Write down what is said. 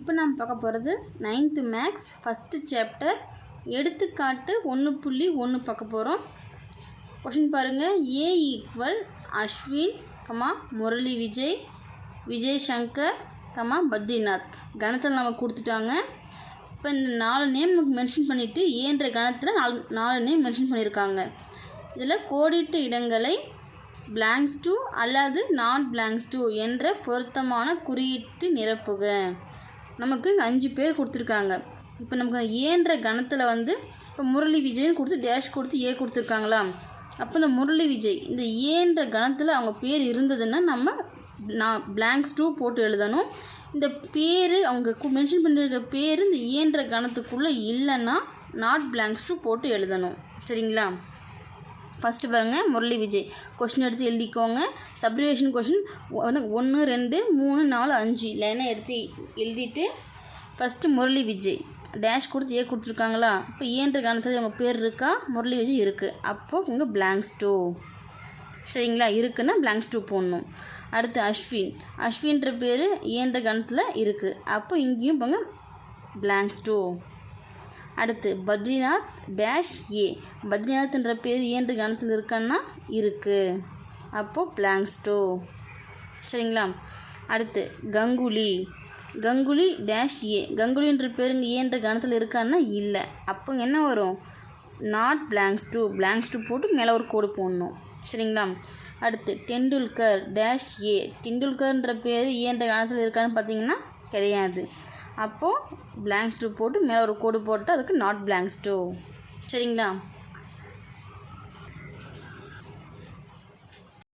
இப்போ நாம் பார்க்க போகிறது நைன்த்து மேக்ஸ் ஃபஸ்ட்டு சாப்டர் எடுத்துக்காட்டு ஒன்று புள்ளி ஒன்று பார்க்க போகிறோம். கொஷின் பாருங்கள் A equal Ashwin comma Murali Vijay Vijay Shankar comma Badrinath. கணத்தில் நம்ம கொடுத்துட்டாங்க. இப்போ இந்த நாலு நேம் நமக்கு மென்ஷன் பண்ணிவிட்டு ஏன்ற கணத்தில் நாலு நாலு நேம் மென்ஷன் பண்ணியிருக்காங்க. இதில் கோடிட்டு இடங்களை blanks டூ அல்லது நான் blanks டூ என்ற பொருத்தமான குறியீட்டு நிரப்புக. நமக்கு அஞ்சு பேர் கொடுத்துருக்காங்க. இப்போ நமக்கு ஏன்ற கணத்தில் வந்து இப்போ முரளி விஜய்னு கொடுத்து டேஷ் கொடுத்து ஏ கொடுத்துருக்காங்களா அப்போ இந்த முரளி விஜய் இந்த ஏன்ற கணத்தில் அவங்க பேர் இருந்ததுன்னா நம்ம நான் பிளாங்க்ஸ் டூ போட்டு எழுதணும். இந்த பேர் அவங்க மென்ஷன் பண்ணியிருக்க பேர் இந்த ஏன்ற கணத்துக்குள்ளே இல்லைன்னா நாட் பிளாங்க்ஸ் டூ போட்டு எழுதணும். சரிங்களா? ஃபஸ்ட்டு பாருங்கள் முரளி விஜய். கொஷின் எடுத்து எழுதிக்கோங்க. சப்ரிவேஷன் கொஷின் ஒன்று ரெண்டு மூணு நாலு அஞ்சு. லைனாக எடுத்து எழுதிட்டு ஃபஸ்ட்டு முரளி விஜய். டேஷ் கொடுத்து ஏ கொடுத்துருக்காங்களா? இப்போ ஏன்ற காரணத்தில் உங்கள் பேர் இருக்கா? முரளி விஜய் இருக்குது அப்போது உங்கள் பிளாங்க்ஸ் டூ சரிங்களா? இருக்குன்னா பிளாங்க்ஸ் டூ போடணும். அடுத்து அஸ்வின். அஸ்வின்ற பேர் ஏன்ற கணத்தில் இருக்குது அப்போ இங்கேயும் போங்க பிளாங்க்ஸ் டூ அடுத்து பத்ரிநாத் டேஷ் ஏ பத்ரிநாத்ன்ற பேர் ஏன்ற கணத்தில் இருக்கான்னா இருக்குது அப்போது பிளாங்ஸ்டோ சரிங்களா? அடுத்து கங்குலி. கங்குலி டேஷ் ஏ கங்குலின்ற பேருங்க ஏன்ற கணத்தில் இருக்கான்னா இல்லை. அப்போ என்ன வரும்? Not blanks two blanks two போட்டு மேலே ஒரு கோடு போடணும். சரிங்களா? அடுத்து டெண்டுல்கர் டேஷ் ஏ டெண்டுல்கர்ன்ற பேர் ஏன்ற கணத்தில் இருக்கான்னு பார்த்தீங்கன்னா கிடையாது. அப்போது பிளாங்க்ஸ் டூ போட்டு மேலே ஒரு கோடு போட்டு அதுக்கு நாட் பிளாங்க்ஸ் டூ சரிங்களா?